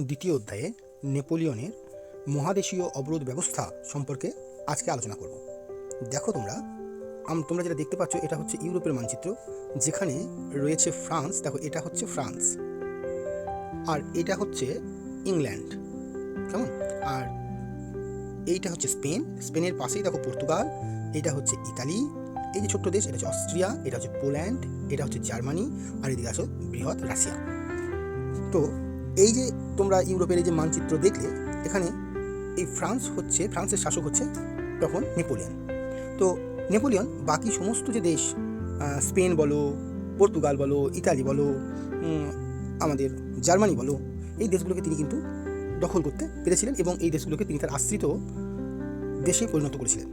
দ্বিতীয় অধ্যায়ে নেপোলিয়নের মহাদেশীয় অবরোধ ব্যবস্থা সম্পর্কে আজকে আলোচনা করব। দেখো তোমরা, আম- তোমরা যেটা দেখতে পাচ্ছ, এটা হচ্ছে ইউরোপের মানচিত্র, যেখানে রয়েছে ফ্রান্স, দেখো এটা হচ্ছে ফ্রান্স, আর এটা হচ্ছে ইংল্যান্ড, কেমন? আর এইটা হচ্ছে স্পেন, স্পেনের পাশেই দেখো পর্তুগাল, এটা হচ্ছে ইতালি, এই যে ছোট্ট দেশ, এটা হচ্ছে অস্ট্রিয়া, এটা হচ্ছে পোল্যান্ড, এটা হচ্ছে জার্মানি, আর এদিকে আছে বৃহৎ রাশিয়া। তো এই যে তোমরা ইউরোপের এই যে মানচিত্র দেখলে, এখানে এই ফ্রান্স হচ্ছে, ফ্রান্সের শাসক হচ্ছে তখন নেপোলিয়ন। তো নেপোলিয়ন বাকি সমস্ত যে দেশ স্পেন বলো, পর্তুগাল বলো, ইতালি বলো আমাদের জার্মানি বলো, এই দেশগুলোকে তিনি কিন্তু দখল করতে পেরেছিলেন এবং এই দেশগুলোকে তিনি তার আশ্রিত দেশে পরিণত করেছিলেন।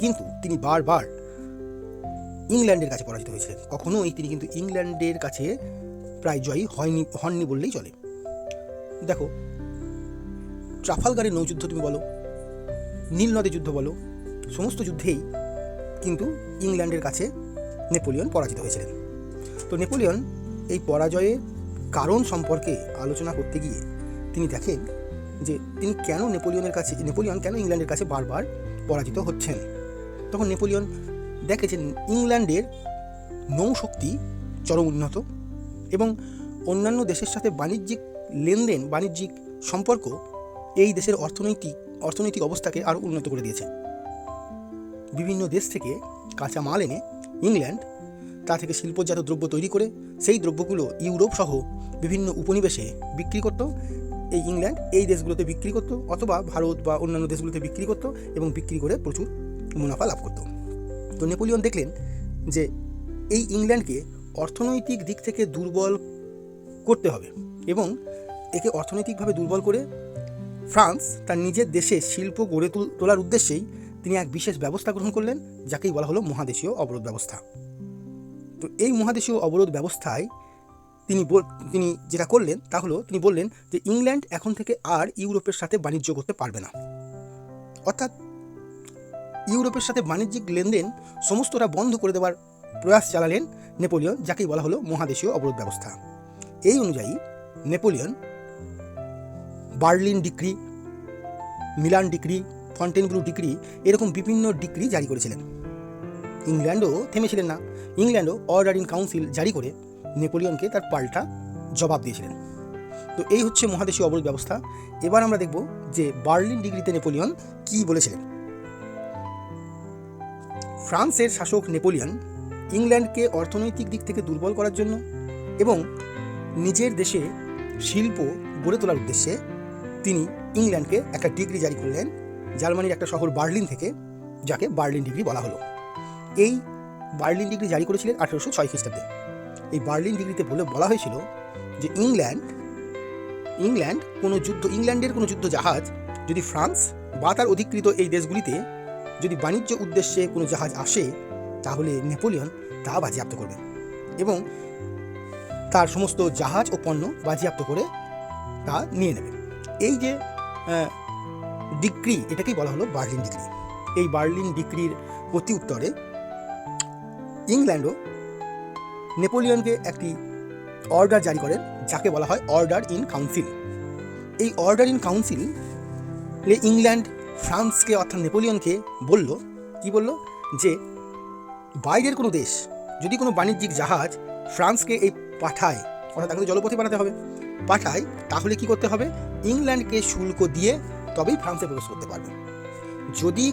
কিন্তু তিনি বারবার ইংল্যান্ডের কাছে পরাজিত হয়েছিলেন। কখনোই তিনি কিন্তু ইংল্যান্ডের কাছে প্রায় জয়ী হয়নি, হননি বললেই চলে। দেখো ট্রাফালগারের নৌযুদ্ধ তুমি বলো, নীল নদী যুদ্ধ বলো, সমস্ত যুদ্ধেই কিন্তু ইংল্যান্ডের কাছে নেপোলিয়ন পরাজিত হয়েছিলেন। তো নেপোলিয়ন এই পরাজয়ের কারণ সম্পর্কে আলোচনা করতে গিয়ে তিনি দেখেন যে তিনি কেন নেপোলিয়নের কাছে, নেপোলিয়ন কেন ইংল্যান্ডের কাছে বারবার পরাজিত হচ্ছেন। তখন নেপোলিয়ন দেখে যে ইংল্যান্ডের নৌশক্তি চরম উন্নত এবং অন্যান্য দেশের সাথে বাণিজ্যিক লেনদেন, বাণিজ্যিক সম্পর্ক এই দেশের অর্থনৈতিক অর্থনৈতিক অবস্থাকে আরও উন্নত করে দিয়েছে। বিভিন্ন দেশ থেকে কাঁচা মাল এনে ইংল্যান্ড, তা থেকে শিল্পজাত দ্রব্য তৈরি করে সেই দ্রব্যগুলো ইউরোপ সহ বিভিন্ন উপনিবেশে বিক্রি করত। এই ইংল্যান্ড এই দেশগুলোতে বিক্রি করতো অথবা ভারত বা অন্যান্য দেশগুলোতে বিক্রি করতো এবং বিক্রি করে প্রচুর মুনাফা লাভ করতো। তো নেপোলিয়ন দেখলেন যে এই ইংল্যান্ডকে অর্থনৈতিক দিক থেকে দুর্বল করতে হবে এবং একে অর্থনৈতিকভাবে দুর্বল করে ফ্রান্স তার নিজের দেশে শিল্প গড়ে তোলার উদ্দেশ্যেই তিনি এক বিশেষ ব্যবস্থা গ্রহণ করলেন, যাকেই বলা হলো মহাদেশীয় অবরোধ ব্যবস্থা। তো এই মহাদেশীয় অবরোধ ব্যবস্থায় তিনি তিনি যেটা করলেন তা হলো, তিনি বললেন যে ইংল্যান্ড এখন থেকে আর ইউরোপের সাথে বাণিজ্য করতে পারবে না। অর্থাৎ ইউরোপের সাথে বাণিজ্যিক লেনদেন সমস্তটা বন্ধ করে দেওয়ার প্রয়াস চালালেন নেপোলিয়ন, যাকেই বলা হলো মহাদেশীয় অবরোধ ব্যবস্থা। এই অনুযায়ী Napoleon Berlin decree, Milan decree Fontainebleau decree এরকম বিভিন্ন ডিক্রি জারি করেছিলেন। ইংল্যান্ডও থেমেছিলেন না। ইংল্যান্ডও অর্ডার ইন কাউন্সিল জারি করে নেপোলিয়নকে তার পাল্টা জবাব দিয়েছিলেন। তো এই হচ্ছে মহাদেশীয় অবরোধ ব্যবস্থা। এবার আমরা দেখব যে বার্লিন ডিগ্রিতে নেপোলিয়ন কী বলেছিলেন। ফ্রান্সের শাসক নেপোলিয়ন ইংল্যান্ডকে অর্থনৈতিক দিক থেকে দুর্বল করার জন্য এবং নিজের দেশে শিল্প গড়ে তোলার উদ্দেশ্যে তিনি ইংল্যান্ডকে একটা ডিগ্রি জারি করলেন, জার্মানির একটা শহর বার্লিন থেকে, যাকে বার্লিন ডিগ্রি বলা হলো। এই বার্লিন ডিগ্রি জারি করেছিলেন আঠেরোশো ছয় খ্রিস্টাব্দে। এই বার্লিন ডিগ্রিতে বলে বলা হয়েছিল যে ইংল্যান্ড ইংল্যান্ড কোনো যুদ্ধ, ইংল্যান্ডের কোনো যুদ্ধ জাহাজ যদি ফ্রান্স বা তার অধিকৃত এই দেশগুলিতে যদি বাণিজ্য উদ্দেশ্যে কোনো জাহাজ আসে, তাহলে নেপোলিয়ন তা বাজেয়াপ্ত করবে এবং তার সমস্ত জাহাজ ও পণ্য বাজেয়াপ্ত করে তা নিয়ে নেবে। এই যে ডিক্রি, এটাকেই বলা হলো বার্লিন ডিগ্রি এই বার্লিন ডিক্রির প্রতি উত্তরে ইংল্যান্ডও নেপোলিয়নকে একটি অর্ডার জারি করেন যাকে বলা হয় অর্ডার ইন কাউন্সিল। এই অর্ডার ইন কাউন্সিল ইংল্যান্ড, ফ্রান্সকে অর্থাৎ নেপোলিয়নকে বলল, কি বলল? যে বাইরের কোনো দেশ, যদি কোনো বাণিজ্যিক জাহাজ ফ্রান্সকে এই পাঠায়, অর্থাৎ তাকে জলপথে পাঠাতে হবে পাঠায় তাহলে কি করতে হবে? ইংল্যান্ডকে শুল্ক দিয়ে তবেই ফ্রান্সে প্রবেশ করতে পারবে। যদি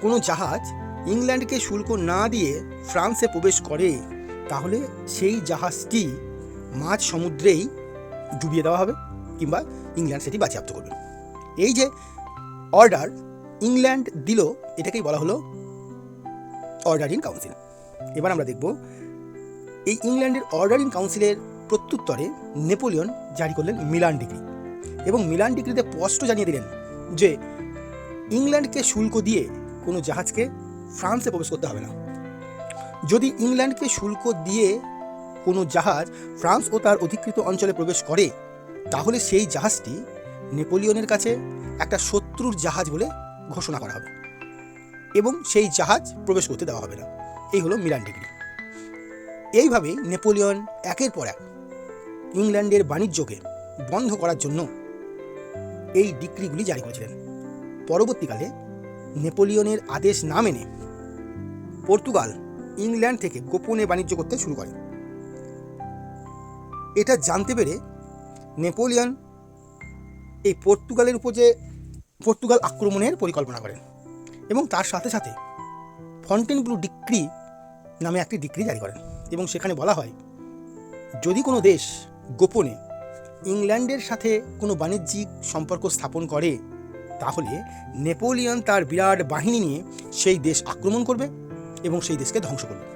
কোনো জাহাজ ইংল্যান্ডকে শুল্ক না দিয়ে ফ্রান্সে প্রবেশ করে, তাহলে সেই জাহাজটি মাঝ সমুদ্রেই ডুবিয়ে দেওয়া হবে কিংবা ইংল্যান্ড সেটি বাজেয়াপ্ত করবে। এই যে অর্ডার ইংল্যান্ড দিল, এটাকেই বলা হলো অর্ডার ইন কাউন্সিল। এবার আমরা দেখব, এই ইংল্যান্ডের অর্ডার ইন কাউন্সিলের প্রত্যুত্তরে নেপোলিয়ন জারি করলেন মিলান ডিগ্রি এবং মিলান ডিগ্রিতে স্পষ্ট জানিয়ে দিলেন যে ইংল্যান্ডকে শুল্ক দিয়ে কোনো জাহাজকে ফ্রান্সে প্রবেশ করতে হবে না। যদি ইংল্যান্ডকে শুল্ক দিয়ে কোনো জাহাজ ফ্রান্স ও তার অধিকৃত অঞ্চলে প্রবেশ করে, তাহলে সেই জাহাজটি নেপোলিয়নের কাছে একটা শত্রুর জাহাজ বলে ঘোষণা করা হবে এবং সেই জাহাজ প্রবেশ করতে দেওয়া হবে না। এই হলো মিলান ডিগ্রি। এইভাবেই নেপোলিয়ন একের পর এক ইংল্যান্ডের বাণিজ্যকে বন্ধ করার জন্য এই ডিক্রিগুলি জারি করেছিলেন। পরবর্তীকালে নেপোলিয়নের আদেশ না মেনে পর্তুগাল ইংল্যান্ড থেকে গোপনে বাণিজ্য করতে শুরু করে। এটা জানতে পেরে নেপোলিয়ন এই পর্তুগালের উপর যে পর্তুগাল আক্রমণের পরিকল্পনা করেন এবং তার সাথে সাথে ফন্টেন ব্লু ডিক্রি নামে একটি ডিক্রি জারি করেন এবং সেখানে বলা হয়, যদি কোনো দেশ গোপনে ইংল্যান্ডের সাথে কোনো বাণিজ্যিক সম্পর্ক স্থাপন করে, তাহলে নেপোলিয়ন তার বিরাট বাহিনী নিয়ে সেই দেশ আক্রমণ করবে এবং সেই দেশকে ধ্বংস করবে।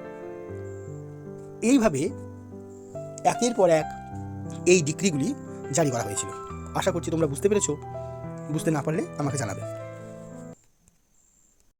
এইভাবে একের পর এক এই ডিক্রিগুলি জারি করা হয়েছিল। আশা করছি তোমরা বুঝতে পেরেছ। বুঝতে না পারলে আমাকে জানাবে।